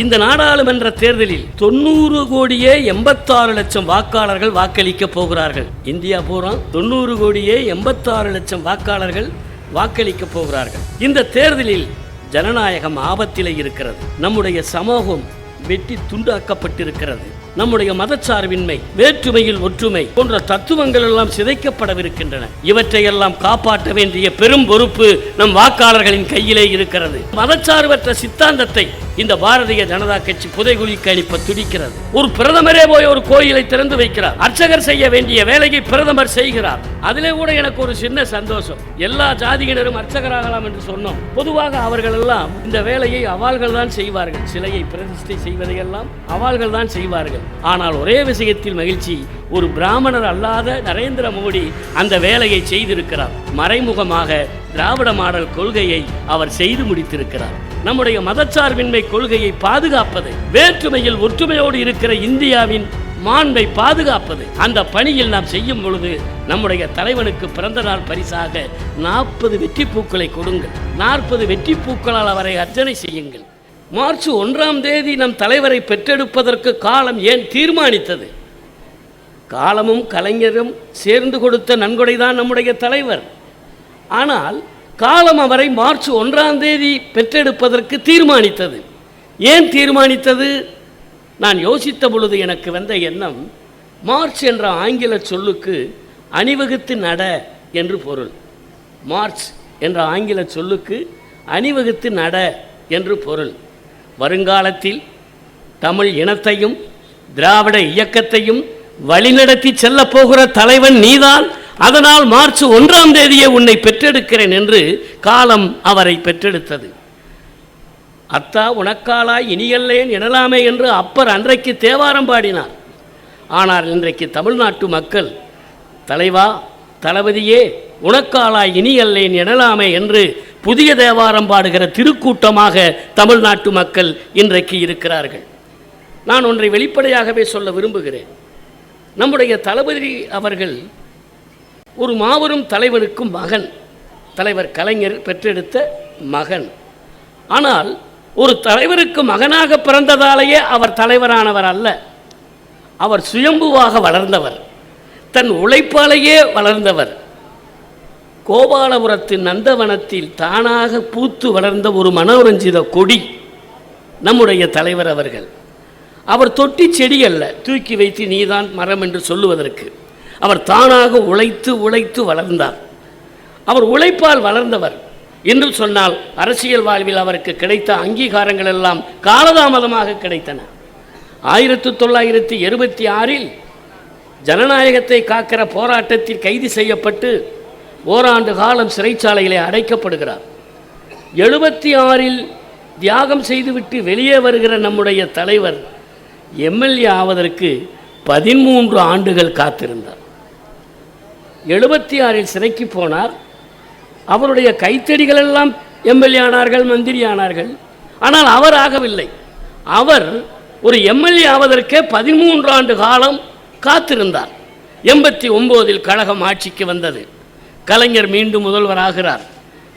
இந்த நாடாளுமன்ற தேர்தலில் தொண்ணூறு கோடியே எண்பத்தாறு லட்சம் வாக்காளர்கள் வாக்களிக்க போகிறார்கள். இந்தியா பூரா தொண்ணூறு கோடியே எண்பத்தாறு லட்சம் வாக்காளர்கள் வாக்களிக்க போகிறார்கள். இந்த தேர்தலில் ஜனநாயகம் ஆபத்திலே இருக்கிறது. நம்முடைய சமூகம் வெட்டி துண்டாக்கப்பட்டிருக்கிறது. நம்முடைய மதச்சார்பின்மை வேற்றுமையில் ஒற்றுமை போன்ற தத்துவங்கள் எல்லாம் சிதைக்கப்படவிருக்கின்றன. இவற்றையெல்லாம் காப்பாற்ற வேண்டிய பெரும் பொறுப்பு நம் வாக்காளர்களின் கையிலே இருக்கிறது. மதச்சார்பற்ற சித்தாந்தத்தை இந்த பாரதிய ஜனதா கட்சி புதைகுலிக்கு அளிப்ப துடிக்கிறது. ஒரு பிரதமரே போய் ஒரு கோயிலை திறந்து வைக்கிறார். அர்ச்சகர் செய்ய வேண்டிய வேலையை பிரதமர் செய்கிறார். அதிலே கூட எனக்கு ஒரு சின்ன சந்தோஷம். எல்லா ஜாதியினரும் அர்ச்சகராகலாம் என்று சொன்னோம். பொதுவாக அவர்கள் எல்லாம் இந்த வேலையை அவாள்கள் தான் செய்வார்கள். சிலையை பிரதிஷ்டை செய்வதையெல்லாம் அவாள்கள் தான் செய்வார்கள். ஆனால் ஒரே விஷயத்தில் மகிழ்ச்சி ஒரு பிராமணர் அல்லாத நரேந்திர மோடி அந்த வேலையை செய்திருக்கிறார். மறைமுகமாக திராவிட மாடல் கொள்கையை அவர் செய்து முடித்திருக்கிறார். நம்முடைய மதச்சார்பின்மை கொள்கையை பாதுகாப்பது வேற்றுமையில் ஒற்றுமையோடு இருக்கிற இந்தியாவின் மாண்பை பாதுகாப்பது அந்த பணியில் நாம் செய்யும் பொழுது நம்முடைய தலைவனுக்கு பிறந்த நாள் பரிசாக நாற்பது வெற்றி பூக்களை கொடுங்கள். நாற்பது வெற்றி பூக்களால் அவரை அர்ச்சனை செய்யுங்கள். மார்ச் ஒன்றாம் தேதி நம் தலைவரை பெற்றெடுப்பதற்கு காலம் ஏன் தீர்மானித்தது? காலமும் கலைஞரும் சேர்ந்து கொடுத்த நன்கொடைதான் நம்முடைய தலைவர். ஆனால் காலம் அவரை மார்ச் ஒன்றாம் தேதி பெற்றெடுப்பதற்கு தீர்மானித்தது. ஏன் தீர்மானித்தது? நான் யோசித்த பொழுது எனக்கு வந்த எண்ணம் மார்ச் என்ற ஆங்கில சொல்லுக்கு அணிவகுத்து நட என்று பொருள். மார்ச் என்ற ஆங்கில சொல்லுக்கு அணிவகுத்து நட என்று பொருள். வருங்காலத்தில் தமிழ் இனத்தையும் திராவிட இயக்கத்தையும் வழிநடத்தி செல்லப்போகிற தலைவன் நீதான். அதனால் மார்ச் ஒன்றாம் தேதியே உன்னை பெற்றெடுக்கிறேன் என்று காலம் அவரை பெற்றெடுத்தது. அத்தா உனக்காலாய் இனியல்லேன் எனலாமே என்று அப்பர் அன்றைக்கு தேவாரம் பாடினார். ஆனால் இன்றைக்கு தமிழ்நாட்டு மக்கள் தலைவா தளபதியே உனக்காலாய் இனியல்லேன் எனலாமே என்று புதிய தேவாரம் பாடுகிற திருக்கூட்டமாக தமிழ்நாட்டு மக்கள் இன்றைக்கு இருக்கிறார்கள். நான் ஒன்றை வெளிப்படையாகவே சொல்ல விரும்புகிறேன். நம்முடைய தளபதி அவர்கள் ஒரு மாபெரும் தலைவனுக்கும் மகன் தலைவர் கலைஞர் பெற்றெடுத்த மகன். ஆனால் ஒரு தலைவருக்கு மகனாக பிறந்ததாலேயே அவர் தலைவரானவர் அல்ல. அவர் சுயம்புவாக வளர்ந்தவர். தன் உழைப்பாலேயே வளர்ந்தவர். கோபாலபுரத்தின் நந்தவனத்தில் தானாக பூத்து வளர்ந்த ஒரு மனோரஞ்சித கொடி நம்முடைய தலைவர் அவர்கள். அவர் தொட்டி செடி அல்ல தூக்கி வைத்து நீதான் மரம் என்று சொல்லுவதற்கு. அவர் தானாக உழைத்து உழைத்து வளர்ந்தார். அவர் உழைப்பால் வளர்ந்தவர் என்று சொன்னால் அரசியல் வாழ்வில் அவருக்கு கிடைத்த அங்கீகாரங்கள் எல்லாம் காலதாமதமாக கிடைத்தன. ஆயிரத்தி தொள்ளாயிரத்தி எழுபத்தி ஆறில் ஜனநாயகத்தை காக்கிற போராட்டத்தில் கைது செய்யப்பட்டு ஓராண்டு காலம் சிறைச்சாலையிலே அடைக்கப்படுகிறார். எழுபத்தி ஆறில் தியாகம் செய்துவிட்டு வெளியே வருகிற நம்முடைய தலைவர் எம்எல்ஏ ஆவதற்கு பதிமூன்று ஆண்டுகள் காத்திருந்தார். எழுபத்தி ஆறில் சிறைக்கு போனார். அவருடைய கைத்தடிகள் எல்லாம் எம்எல்ஏ ஆனார்கள் மந்திரி ஆனார்கள். ஆனால் அவர் ஆகவில்லை. அவர் ஒரு எம்எல்ஏ ஆவதற்கே பதிமூன்று ஆண்டு காலம் காத்திருந்தார். எண்பத்தி ஒம்போதில் கழகம் ஆட்சிக்கு வந்தது. கலைஞர் மீண்டும் முதல்வராகிறார்.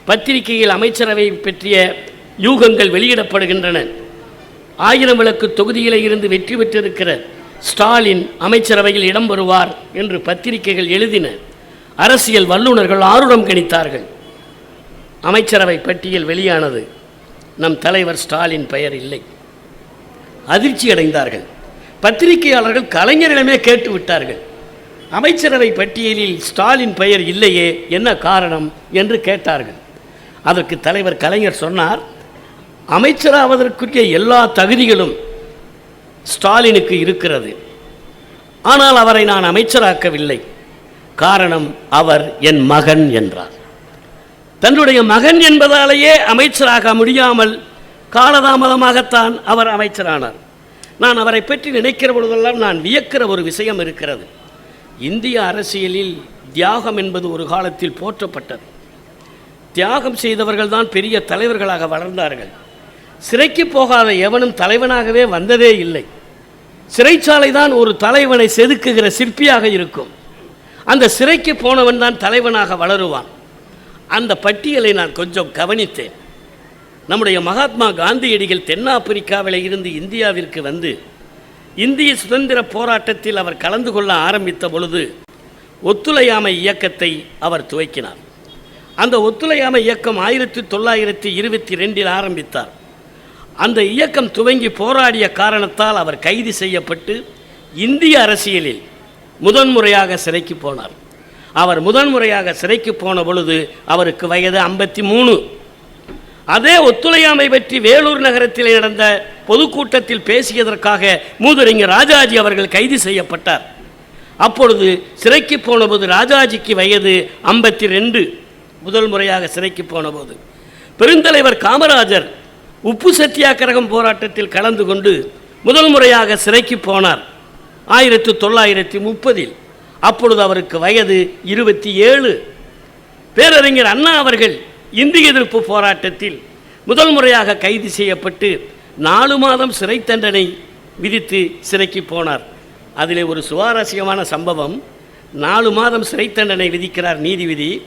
பத்திரிகையில் அமைச்சரவை பற்றிய யூகங்கள் வெளியிடப்படுகின்றன. ஆயிரம் விளக்கு தொகுதியிலே இருந்து வெற்றி பெற்றிருக்கிற ஸ்டாலின் அமைச்சரவையில் இடம் பெறுவார் என்று பத்திரிகைகள் எழுதின. அரசியல் வல்லுநர்கள் ஆருடம் கணித்தார்கள். அமைச்சரவை பட்டியல் வெளியானது நம் தலைவர் ஸ்டாலின் பெயர் இல்லை. அதிர்ச்சி அடைந்தார்கள் பத்திரிகையாளர்கள் கலைஞரிடமே கேட்டு விட்டார்கள் அமைச்சரவை பட்டியலில் ஸ்டாலின் பெயர் இல்லையே என்ன காரணம் என்று கேட்டார்கள். அதற்கு தலைவர் கலைஞர் சொன்னார் அமைச்சராவதற்குரிய எல்லா தகுதிகளும் ஸ்டாலினுக்கு இருக்கிறது. ஆனால் அவரை நான் அமைச்சராக்கவில்லை. காரணம் அவர் என் மகன் என்றார். தன்னுடைய மகன் என்பதாலேயே அமைச்சராக முடியாமல் காலதாமதமாகத்தான் அவர் அமைச்சரானார். நான் அவரை பற்றி நினைக்கிற பொழுதெல்லாம் நான் வியக்கிற ஒரு விஷயம் இருக்கிறது. இந்திய அரசியலில் தியாகம் என்பது ஒரு காலத்தில் போற்றப்பட்டது. தியாகம் செய்தவர்கள் தான் பெரிய தலைவர்களாக வளர்ந்தார்கள். சிறைக்கு போகாத எவனும் தலைவனாகவே வந்ததே இல்லை. சிறைச்சாலை தான் ஒரு தலைவனை செதுக்குகிற சிற்பியாக இருக்கும். அந்த சிறைக்கு போனவன் தான் தலைவனாக வளருவான். அந்த பட்டியலை நான் கொஞ்சம் கவனித்தேன். நம்முடைய மகாத்மா காந்தியடிகள் தென்னாப்பிரிக்காவில் இருந்து இந்தியாவிற்கு வந்து இந்திய சுதந்திர போராட்டத்தில் அவர் கலந்து கொள்ள ஆரம்பித்த பொழுது ஒத்துழையாமை இயக்கத்தை அவர் துவக்கினார். அந்த ஒத்துழையாமை இயக்கம் ஆயிரத்தி தொள்ளாயிரத்தி இருபத்தி ரெண்டில் ஆரம்பித்தார். அந்த இயக்கம் துவங்கி போராடிய காரணத்தால் அவர் கைது செய்யப்பட்டு இந்திய அரசியலில் முதன்முறையாக சிறைக்கு போனார். அவர் முதன்முறையாக சிறைக்கு போன பொழுது அவருக்கு வயது ஐம்பத்தி மூணு. அதே ஒத்துழையாமை பற்றி வேலூர் நகரத்தில் நடந்த பொதுக்கூட்டத்தில் பேசியதற்காக மூதறிஞர் ராஜாஜி அவர்கள் கைது செய்யப்பட்டார். அப்பொழுது சிறைக்கு போனபோது ராஜாஜிக்கு வயது ஐம்பத்தி ரெண்டு முதல் முறையாக சிறைக்கு போனபோது. பெருந்தலைவர் காமராஜர் உப்பு சத்தியாகிரகம் போராட்டத்தில் கலந்து கொண்டு முதல் முறையாக சிறைக்கு போனார். ஆயிரத்தி தொள்ளாயிரத்தி முப்பதில். அப்பொழுது அவருக்கு வயது இருபத்தி ஏழு. பேரறிஞர் அண்ணா அவர்கள் இந்திய எதிர்ப்பு போராட்டத்தில் முதல் முறையாக கைது செய்யப்பட்டு நாலு மாதம் சிறை தண்டனை விதித்து சிறைக்கு போனார். அதில் ஒரு சுவாரஸ்யமான சம்பவம். நாலு மாதம் சிறை தண்டனை விதிக்கிறார் நீதிபதி.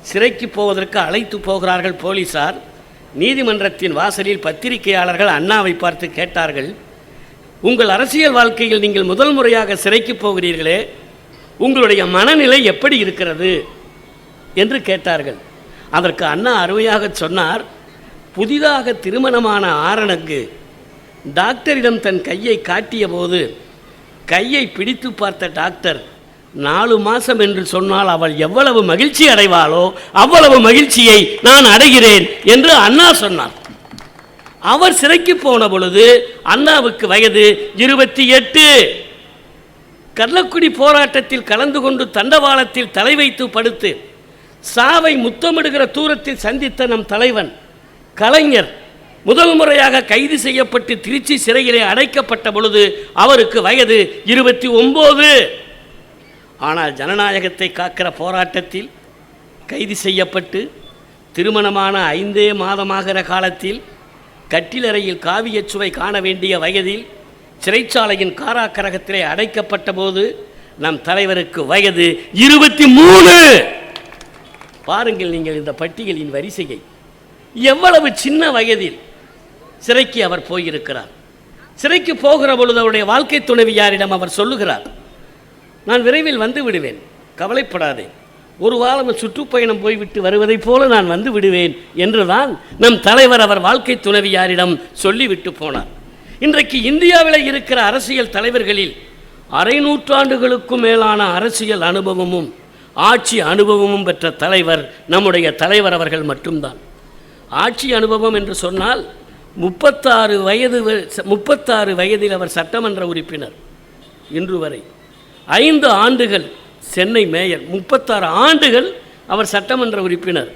சிறைக்கு போவதற்கு அழைத்து போகிறார்கள் போலீசார். நீதிமன்றத்தின் வாசலில் பத்திரிகையாளர்கள் அண்ணாவை பார்த்து கேட்டார்கள் உங்கள் அரசியல் வாழ்க்கையில் நீங்கள் முதல் முறையாக சிறைக்கு போகிறீர்களே. உங்களுடைய மனநிலை எப்படி இருக்கிறது? என்று கேட்டார்கள். அதற்கு அண்ணா அருமையாக சொன்னார் புதிதாக திருமணமான ஆரணக்கு டாக்டரிடம் தன் கையை காட்டிய போது கையை பிடித்து பார்த்த டாக்டர் நாலு மாதம் என்று சொன்னால் அவள் எவ்வளவு மகிழ்ச்சி அடைவாளோ அவ்வளவு மகிழ்ச்சியை நான் அடைகிறேன் என்று அண்ணா சொன்னார். அவர் சிறைக்கு போன பொழுது அண்ணாவுக்கு வயது இருபத்தி எட்டு. கள்ளக்குடி போராட்டத்தில் கலந்து கொண்டு தண்டவாளத்தில் தலை வைத்து படுத்து சாவை முத்தமிடுகிற தூரத்தில் சந்தித்த நம் தலைவன் கலைஞர் முதல் முறையாக கைது செய்யப்பட்டு திருச்சி சிறையிலே அடைக்கப்பட்ட பொழுது அவருக்கு வயது இருபத்தி ஒன்பது ஆனால் ஜனநாயகத்தை காக்கிற போராட்டத்தில் கைது செய்யப்பட்டு திருமணமான ஐந்தே மாதமாகிற காலத்தில் கட்டிலறையில் காவியச் சுவை காண வேண்டிய வயதில் சிறைச்சாலையின் காராக்கரகத்திலே அடைக்கப்பட்ட போது நம் தலைவருக்கு வயது இருபத்தி மூணு. பாருங்கள் நீங்கள் இந்த பட்டியலின் வரிசையை. எவ்வளவு சின்ன வயதில் சிறைக்கு அவர் போயிருக்கிறார். சிறைக்கு போகிற பொழுது அவருடைய வாழ்க்கை துணைவியாரிடம் அவர் சொல்லுகிறார் நான் விரைவில் வந்து விடுவேன் கவலைப்படாதே. ஒரு வாரம் சுற்றுப்பயணம் போய்விட்டு வருவதைப் போல நான் வந்து விடுவேன் என்றுதான் நம் தலைவர் அவர் வாழ்க்கை துணைவியாரிடம் சொல்லிவிட்டு போனார். இன்றைக்கு இந்தியாவில் இருக்கிற அரசியல் தலைவர்களில் அரை நூற்றாண்டுகளுக்கும் மேலான அரசியல் அனுபவமும் ஆட்சி அனுபவமும் பெற்ற தலைவர் நம்முடைய தலைவர் அவர்கள் மட்டும்தான். ஆட்சி அனுபவம் என்று சொன்னால் முப்பத்தாறு வயது முப்பத்தாறு வயதில் அவர் சட்டமன்ற உறுப்பினர் இன்று வரை. ஐந்து ஆண்டுகள் சென்னை மேயர் முப்பத்தாறு ஆண்டுகள் அவர் சட்டமன்ற உறுப்பினர்.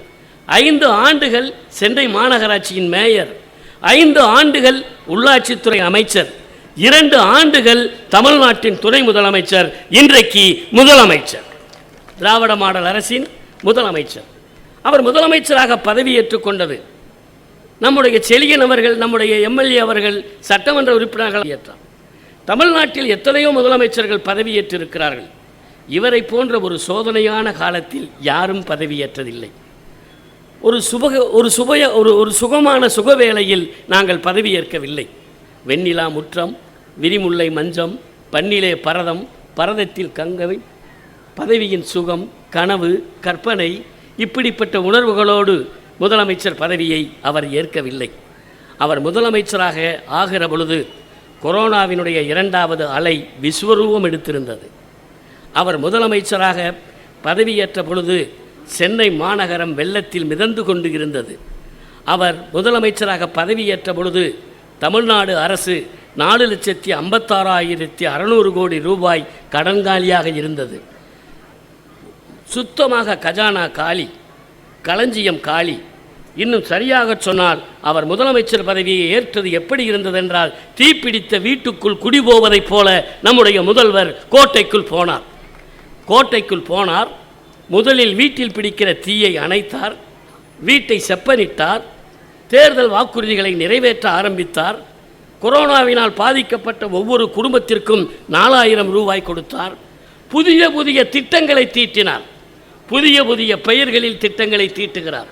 ஐந்து ஆண்டுகள் சென்னை மாநகராட்சியின் மேயர். ஐந்து ஆண்டுகள் உள்ளாட்சித்துறை அமைச்சர். இரண்டு ஆண்டுகள் தமிழ்நாட்டின் துணை முதலமைச்சர் இன்றைக்கு முதலமைச்சர். திராவிட மாடல் அரசின் முதலமைச்சர். அவர் முதலமைச்சராக பதவியேற்றுக் கொண்டது. நம்முடைய செழியன் அவர்கள் நம்முடைய எம்எல்ஏ அவர்கள் சட்டமன்ற உறுப்பினர்கள் ஏற்றார். தமிழ்நாட்டில் எத்தனையோ முதலமைச்சர்கள் பதவியேற்றிருக்கிறார்கள். இவரை போன்ற ஒரு சோதனையான காலத்தில் யாரும் பதவியேற்றதில்லை. ஒரு சுபக ஒரு சுபய ஒரு ஒரு சுகமான சுகவேளையில் நாங்கள் பதவியேற்கவில்லை. வெண்ணிலா முற்றம் விரிமுல்லை மஞ்சம் பன்னிலே பரதம் பரதத்தில் கங்கவை பதவியின் சுகம் கனவு கற்பனை இப்படிப்பட்ட உணர்வுகளோடு முதலமைச்சர் பதவியை அவர் ஏற்கவில்லை. அவர் முதலமைச்சராக ஆகிற பொழுது கொரோனாவினுடைய இரண்டாவது அலை விஸ்வரூபம் எடுத்திருந்தது. அவர் முதலமைச்சராக பதவியேற்ற பொழுது சென்னை மாநகரம் வெள்ளத்தில் மிதந்து கொண்டு இருந்தது. அவர் முதலமைச்சராக பதவியேற்ற பொழுது தமிழ்நாடு அரசு நாலு லட்சத்தி ஐம்பத்தாறாயிரத்தி அறநூறு கோடி ரூபாய் கடன்காலியாக இருந்தது. சுத்தமாக கஜானா காலி களஞ்சியம் காலி. இன்னும் சரியாக சொன்னால் அவர் முதலமைச்சர் பதவியை ஏற்றது எப்படி இருந்ததென்றால் தீப்பிடித்த வீட்டுக்குள் குடிபோவதைப் போல நம்முடைய முதல்வர் கோட்டைக்குள் போனார். கோட்டைக்குள் போனார் முதலில் வீட்டில் பிடிக்கிற தீயை அணைத்தார் வீட்டை செப்பனிட்டார் தேர்தல் வாக்குறுதிகளை நிறைவேற்ற ஆரம்பித்தார் கொரோனாவினால் பாதிக்கப்பட்ட ஒவ்வொரு குடும்பத்திற்கும் நாலாயிரம் ரூபாய் கொடுத்தார் புதிய புதிய திட்டங்களை தீட்டினார். புதிய புதிய பெயர்களில் திட்டங்களை தீட்டுகிறார்.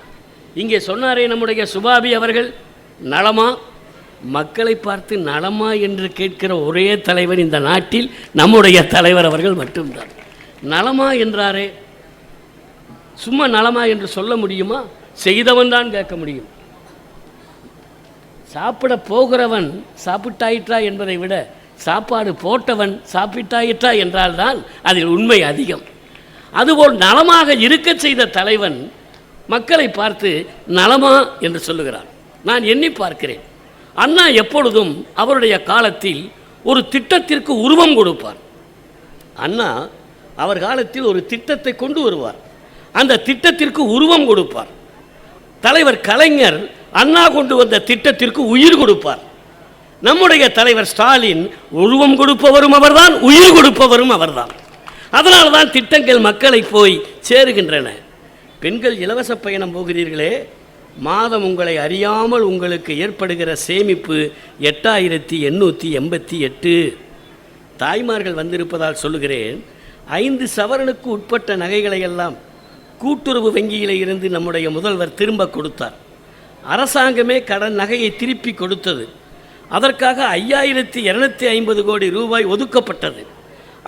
இங்கே சொன்னாரே நம்முடைய சுபாபி அவர்கள் நலமா? மக்களை பார்த்து நலமா என்று கேட்கிற ஒரே தலைவர் இந்த நாட்டில் நம்முடைய தலைவர் அவர்கள் மட்டும்தான். நலமா என்றாரே சும்மா நலமா என்று சொல்ல முடியுமா? செய்தவன் தான் கேட்க முடியும். சாப்பிட போகிறவன் சாப்பிட்டாயிற்றா என்பதை விட சாப்பாடு போட்டவன் சாப்பிட்டாயிற்றா என்றால்தான் அதில் உண்மை அதிகம். அதுபோல் நலமாக இருக்கச் செய்த தலைவன் மக்களை பார்த்து நலமா என்று சொல்லுகிறான். நான் எண்ணி பார்க்கிறேன். அண்ணா எப்பொழுதும் அவருடைய காலத்தில் ஒரு திட்டத்திற்கு உருவம் கொடுப்பார். அண்ணா அவர் காலத்தில் ஒரு திட்டத்தை கொண்டு வருவார். அந்த திட்டத்திற்கு உருவம் கொடுப்பார். தலைவர் கலைஞர் அண்ணா கொண்டு வந்த திட்டத்திற்கு உயிர் கொடுப்பார். நம்முடைய தலைவர் ஸ்டாலின் உருவம் கொடுப்பவரும் அவர்தான் உயிர் கொடுப்பவரும் அவர்தான். அதனால தான் திட்டங்கள் மக்களை போய் சேருகின்றன. பெண்கள் இலவச பயணம் போகிறீர்களே மாதம் உங்களை அறியாமல் உங்களுக்கு ஏற்படுகிற சேமிப்பு எட்டாயிரத்தி எண்ணூற்றி எண்பத்தி எட்டு. தாய்மார்கள் வந்திருப்பதால் சொல்லுகிறேன் ஐந்து சவரனுக்கு உட்பட்ட நகைகளை எல்லாம் கூட்டுறவு வங்கியில் இருந்து நம்முடைய முதல்வர் திரும்ப கொடுத்தார். அரசாங்கமே கடன் நகையை திருப்பி கொடுத்தது. அதற்காக ஐயாயிரத்தி இரநூத்தி ஐம்பது கோடி ரூபாய் ஒதுக்கப்பட்டது.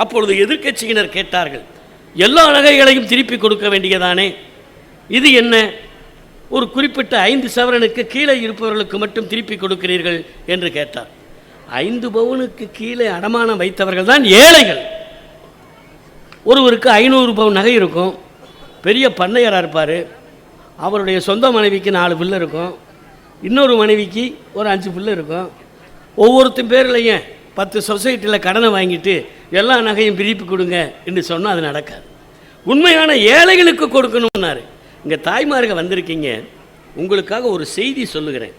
அப்பொழுது எதிர்க்கட்சியினர் கேட்டார்கள் எல்லா நகைகளையும் திருப்பி கொடுக்க வேண்டியதானே? இது என்ன? ஒரு குறிப்பிட்ட ஐந்து சவரனுக்கு கீழே இருப்பவர்களுக்கு மட்டும் திருப்பி கொடுக்கிறீர்கள் என்று கேட்டார். ஐந்து பவுனுக்கு கீழே அடமானம் வைத்தவர்கள் தான் ஏழைகள். ஒருவருக்கு ஐநூறு பவுன் நகை இருக்கும் பெரிய பண்ணையராக இருப்பார் அவருடைய சொந்த மனைவிக்கு நாலு புல்லு இருக்கும் இன்னொரு மனைவிக்கு ஒரு அஞ்சு பிள்ளை இருக்கும். ஒவ்வொருத்தன் பேர்லையும் பத்து சொசைட்டியில் கடனை வாங்கிட்டு எல்லா நகையும் பிரிப்பு கொடுங்க என்று சொன்னால் அது நடக்காது. உண்மையான ஏழைகளுக்கு கொடுக்கணும்னாரு. இங்கே தாய்மார்கள் வந்திருக்கீங்க. உங்களுக்காக ஒரு செய்தி சொல்லுகிறேன்.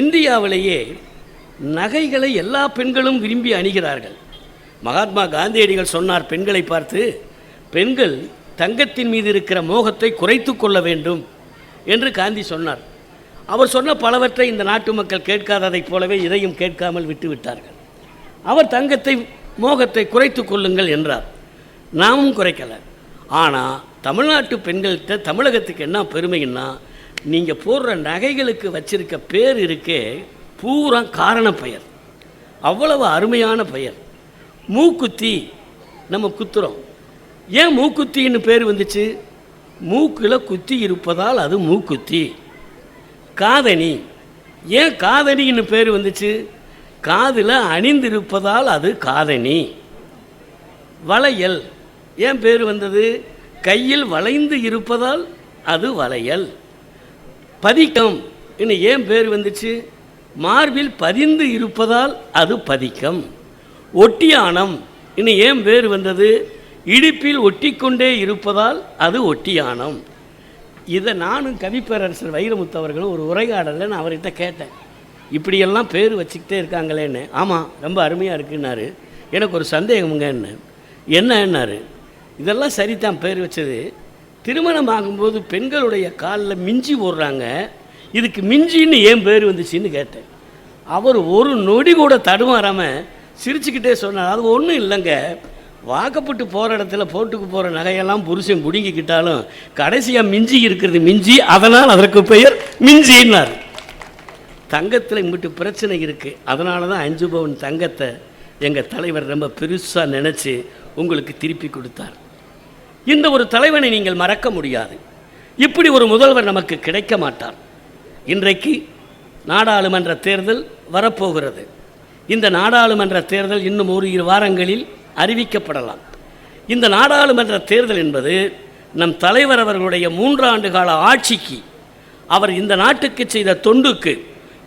இந்தியாவிலேயே நகைகளை எல்லா பெண்களும் விரும்பி அணிகிறார்கள். மகாத்மா காந்தியடிகள் சொன்னார் பெண்களை பார்த்து பெண்கள் தங்கத்தின் மீது இருக்கிற மோகத்தை குறைத்து கொள்ள வேண்டும் என்று காந்தி சொன்னார். அவர் சொன்ன பலவற்றை இந்த நாட்டு மக்கள் கேட்காததைப் போலவே இதையும் கேட்காமல் விட்டுவிட்டார்கள் அவர் தங்கத்தை மோகத்தை குறைத்து கொள்ளுங்கள் என்றார். நாமும் குறைக்கலை. ஆனால் தமிழ்நாட்டு பெண்கள்கிட்ட தமிழகத்துக்கு என்ன பெருமைன்னா நீங்கள் போடுற நகைகளுக்கு வச்சிருக்க பேர் இருக்கே பூரா காரண பெயர். அவ்வளவு அருமையான பெயர். மூக்குத்தி நம்ம குத்துறோம். ஏன் மூக்குத்தின்னு பேர் வந்துச்சு? மூக்கில் குத்தி இருப்பதால் அது மூக்குத்தி. காதணி. ஏன் காதணின்னு பேர் வந்துச்சு? காதில் அணிந்திருப்பதால் அது காதணி. வளையல். ஏன் பேர் வந்தது? கையில் வளைந்து இருப்பதால் அது வளையல். பதிக்கம். இன்னும் ஏன் பேர் வந்துச்சு? மார்பில் பதிந்து இருப்பதால் அது பதிக்கம். ஒட்டியானம் இன்னும் ஏன் பேர் வந்தது? இடுப்பில் ஒட்டிக்கொண்டே இருப்பதால் அது ஒட்டியானம் இதை நானும் கவிப்பேரரசர் வைரமுத்து அவர்களும் ஒரு உரையாடலில் நான் அவர்கிட்ட கேட்டேன். இப்படியெல்லாம் பேர் வச்சுக்கிட்டே இருக்காங்களேன்னு ஆமாம் ரொம்ப அருமையாக இருக்குன்னாரு. எனக்கு ஒரு சந்தேகமுங்க என்ன என்னன்னாரு? இதெல்லாம் சரிதான் பேர் வச்சது. திருமணம் ஆகும்போது பெண்களுடைய காலில் மிஞ்சி போடுறாங்க இதுக்கு மிஞ்சின்னு ஏன் பேர் வந்துச்சின்னு கேட்டேன். அவர் ஒரு நொடி கூட தடுமாறாமல் சிரிச்சுக்கிட்டே சொன்னார். அது ஒன்றும் இல்லைங்க. வாக்கப்பட்டு போகிற இடத்துல போட்டுக்கு போகிற நகையெல்லாம் புருஷன் பிடுங்கிக்கிட்டாலும் கடைசியாக மிஞ்சி இருக்கிறது மிஞ்சி அதனால் அதற்கு பெயர் மிஞ்சின்னார். தங்கத்தில் இங்கிட்டு பிரச்சனை இருக்குது அதனால தான் அஞ்சு பவுன் தங்கத்தை எங்கள் தலைவர் ரொம்ப பெருசாக நினச்சி உங்களுக்கு திருப்பி கொடுத்தார். இந்த ஒரு தலைவனை நீங்கள் மறக்க முடியாது. இப்படி ஒரு முதல்வர் நமக்கு கிடைக்க மாட்டார். இன்றைக்கு நாடாளுமன்ற தேர்தல் வரப்போகிறது. இந்த நாடாளுமன்ற தேர்தல் இன்னும் ஒரு இரு வாரங்களில் அறிவிக்கப்படலாம். இந்த நாடாளுமன்ற தேர்தல் என்பது நம் தலைவர் அவர்களுடைய மூன்றாண்டு கால ஆட்சிக்கு அவர் இந்த நாட்டுக்கு செய்த தொண்டுக்கு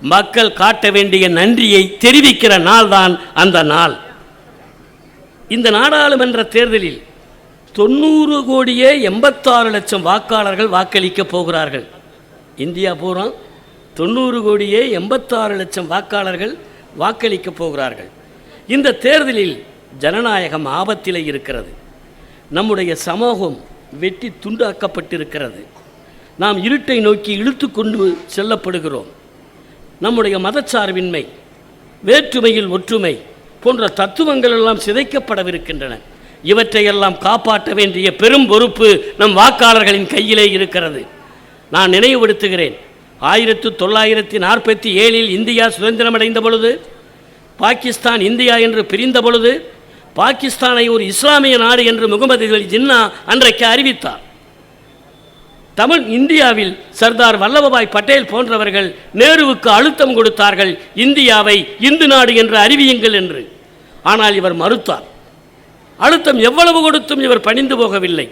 மக்கள் காட்ட வேண்டிய நன்றியை தெரிவிக்கிற நாள்தான் அந்த நாள். இந்த நாடாளுமன்ற தேர்தலில் தொண்ணூறு கோடியே எண்பத்தாறு லட்சம் வாக்காளர்கள் வாக்களிக்கப் போகிறார்கள். இந்தியா பூரா தொண்ணூறு கோடியே எண்பத்தாறு லட்சம் வாக்காளர்கள் வாக்களிக்க போகிறார்கள். இந்த தேர்தலில் ஜனநாயகம் ஆபத்திலே இருக்கிறது. நம்முடைய சமூகம் வெட்டி துண்டாக்கப்பட்டிருக்கிறது. நாம் இருட்டை நோக்கி இழுத்து கொண்டு செல்லப்படுகிறோம். நம்முடைய மதச்சார்பின்மை வேற்றுமையில் ஒற்றுமை போன்ற தத்துவங்கள் எல்லாம் சிதைக்கப்படவிருக்கின்றன. இவற்றையெல்லாம் காப்பாற்ற வேண்டிய பெரும் பொறுப்பு நம் வாக்காளர்களின் கையிலே இருக்கிறது. நான் நினைவுபடுத்துகிறேன். ஆயிரத்து தொள்ளாயிரத்தி நாற்பத்தி ஏழில் இந்தியா சுதந்திரமடைந்த பொழுது பாகிஸ்தான் இந்தியா என்று பிரிந்த பொழுது பாகிஸ்தானை ஒரு இஸ்லாமிய நாடு என்று முகமது அலி ஜின்னா அன்றைக்கு அறிவித்தார். தமிழ் இந்தியாவில் சர்தார் வல்லபபாய் பட்டேல் போன்றவர்கள் நேருவுக்கு அழுத்தம் கொடுத்தார்கள் இந்தியாவை இந்து நாடு என்று அறிவியுங்கள் என்று. ஆனால் இவர் மறுத்தார். அழுத்தம் எவ்வளவு கொடுத்தும் இவர் பணிந்து போகவில்லை.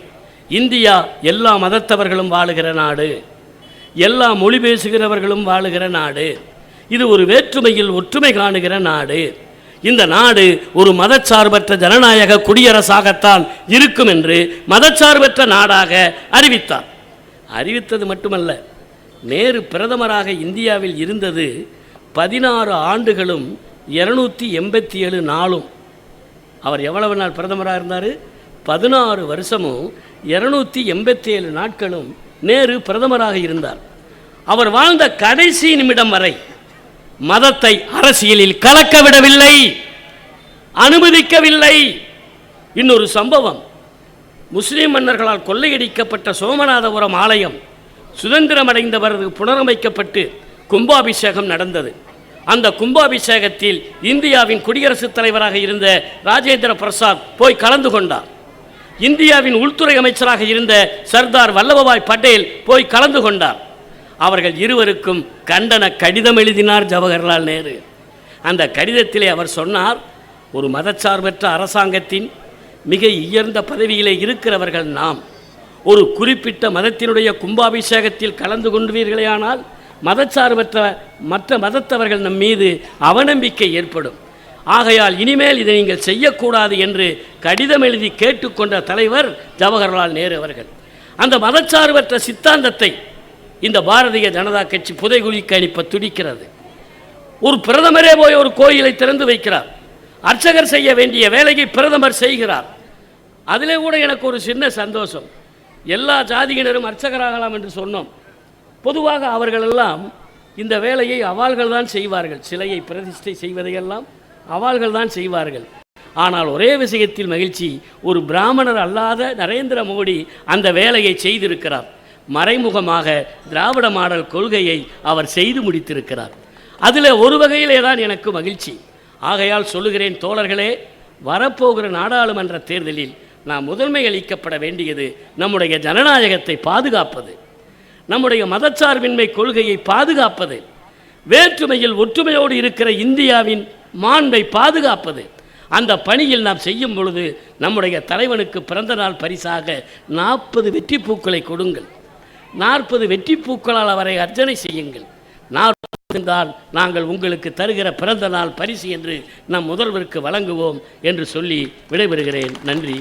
இந்தியா எல்லா மதத்தவர்களும் வாழுகிற நாடு. எல்லா மொழி பேசுகிறவர்களும் வாழுகிற நாடு. இது ஒரு வேற்றுமையில் ஒற்றுமை காணுகிற நாடு. இந்த நாடு ஒரு மதச்சார்பற்ற ஜனநாயக குடியரசாகத்தான் இருக்கும் என்று மதச்சார்பற்ற நாடாக அறிவித்தார். அறிவித்தது மட்டுமல்ல நேரு பிரதமராக இந்தியாவில் இருந்தது பதினாறு ஆண்டுகளும் இருநூற்றி எண்பத்தி ஏழு நாளும். அவர் எவ்வளவு நாள் பிரதமராக இருந்தார்? பதினாறு வருஷமும் இருநூற்றி எண்பத்தி ஏழு நாட்களும் நேரு பிரதமராக இருந்தார். அவர் வாழ்ந்த கடைசி நிமிடம் வரை மதத்தை அரசியலில் கலக்க விடவில்லை அனுமதிக்கவில்லை. இன்னொரு சம்பவம் முஸ்லிம் மன்னர்களால் கொள்ளையடிக்கப்பட்ட சோமநாதபுரம் ஆலயம் சுதந்திரமடைந்தவரது புனரமைக்கப்பட்டு கும்பாபிஷேகம் நடந்தது. அந்த கும்பாபிஷேகத்தில் இந்தியாவின் குடியரசுத் தலைவராக இருந்த ராஜேந்திர பிரசாத் போய் கலந்து கொண்டார். இந்தியாவின் உள்துறை அமைச்சராக இருந்த சர்தார் வல்லபபாய் பட்டேல் போய் கலந்து கொண்டார். அவர்கள் இருவருக்கும் கண்டன கடிதம் எழுதினார் ஜவஹர்லால் நேரு. அந்த கடிதத்திலே அவர் சொன்னார் ஒரு மதச்சார்பற்ற அரசாங்கத்தின் மிக உயர்ந்த பதவியிலே இருக்கிறவர்கள் நாம். ஒரு குறிப்பிட்ட மதத்தினுடைய கும்பாபிஷேகத்தில் கலந்து கொண்டுவீர்களேயானால் மதச்சார்பற்ற மற்ற மதத்தவர்கள் நம் மீது அவநம்பிக்கை ஏற்படும். ஆகையால் இனிமேல் இதை நீங்கள் செய்யக்கூடாது என்று கடிதம் எழுதி கேட்டுக்கொண்ட தலைவர் ஜவஹர்லால் நேரு அவர்கள். அந்த மதச்சார்பற்ற சித்தாந்தத்தை இந்த பாரதிய ஜனதா கட்சி புதைகுழிக்கு அனுப்ப துடிக்கிறது. ஒரு பிரதமரே போய் ஒரு கோயிலை திறந்து வைக்கிறார். அர்ச்சகர் செய்ய வேண்டிய வேலையை பிரதமர் செய்கிறார். அதிலே கூட எனக்கு ஒரு சின்ன சந்தோஷம். எல்லா ஜாதியினரும் அர்ச்சகராகலாம் என்று சொன்னோம். பொதுவாக அவர்களெல்லாம் இந்த வேலையை அவாள்கள் தான் செய்வார்கள். சிலையை பிரதிஷ்டை செய்வதையெல்லாம் அவாள்கள் தான் செய்வார்கள். ஆனால் ஒரே விஷயத்தில் மகிழ்ச்சி ஒரு பிராமணர் அல்லாத நரேந்திர மோடி அந்த வேலையை செய்திருக்கிறார். மறைமுகமாக திராவிட மாடல் கொள்கையை அவர் செய்து முடித்திருக்கிறார். அதில் ஒரு வகையிலே தான் எனக்கு மகிழ்ச்சி. ஆகையால் சொல்லுகிறேன் தோழர்களே வரப்போகிற நாடாளுமன்ற தேர்தலில் நாம் முதன்மை அளிக்கப்பட வேண்டியது நம்முடைய ஜனநாயகத்தை பாதுகாப்பது நம்முடைய மதச்சார்பின்மை கொள்கையை பாதுகாப்பது வேற்றுமையில் ஒற்றுமையோடு இருக்கிற இந்தியாவின் மாண்பை பாதுகாப்பது. அந்த பணியில் நாம் செய்யும் பொழுது நம்முடைய தலைவனுக்கு பிறந்த நாள் பரிசாக நாற்பது வெற்றி பூக்களை கொடுங்கள். நாற்பது வெற்றி பூக்களால் அவரை அர்ச்சனை செய்யுங்கள். நாற்பது இருந்தால் நாங்கள் உங்களுக்கு தருகிற பிறந்த நாள் பரிசு என்று நம் முதல்வருக்கு வழங்குவோம் என்று சொல்லி விடைபெறுகிறேன். நன்றி.